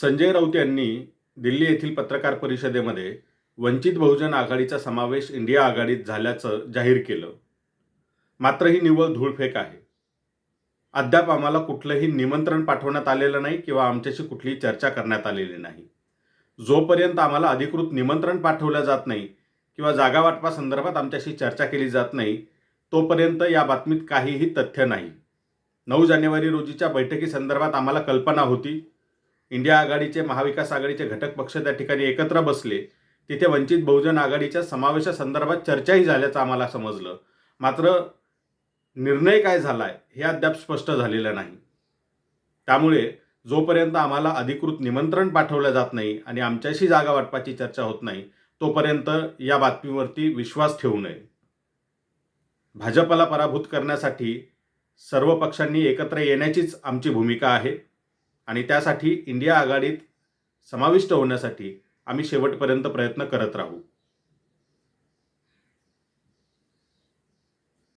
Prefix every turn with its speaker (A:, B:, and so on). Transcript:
A: संजय राऊत यांनी दिल्ली येथील पत्रकार परिषदेमध्ये वंचित बहुजन आघाडीचा समावेश इंडिया आघाडीत झाल्याचं जाहीर केलं. मात्र ही निव्वळ धूळफेक आहे. अद्याप आम्हाला कुठलंही निमंत्रण पाठवण्यात आलेलं नाही किंवा आमच्याशी कुठलीही चर्चा करण्यात आलेली नाही. जोपर्यंत आम्हाला अधिकृत निमंत्रण पाठवलं जात नाही किंवा जागा वाटपासंदर्भात आमच्याशी चर्चा केली जात नाही तोपर्यंत या बातमीत काहीही तथ्य नाही. नऊ जानेवारी रोजीच्या बैठकीसंदर्भात आम्हाला कल्पना होती इंडिया आघाडीचे महाविकास आघाडीचे घटक पक्ष त्या ठिकाणी एकत्र बसले तिथे वंचित बहुजन आघाडीच्या समावेशासंदर्भात चर्चाही झाल्याचं आम्हाला समजलं. मात्र निर्णय काय झाला आहे हे अद्याप स्पष्ट झालेलं नाही. त्यामुळे जोपर्यंत आम्हाला अधिकृत निमंत्रण पाठवलं जात नाही आणि आमच्याशी जागा वाटपाची चर्चा होत नाही तोपर्यंत या बातमीवरती विश्वास ठेवू नये. भाजपला पराभूत करण्यासाठी सर्व पक्षांनी एकत्र येण्याचीच आमची भूमिका आहे. आणि त्यासाठी इंडिया आघाडीत समाविष्ट होण्यासाठी आम्ही शेवटपर्यंत प्रयत्न करत राहू.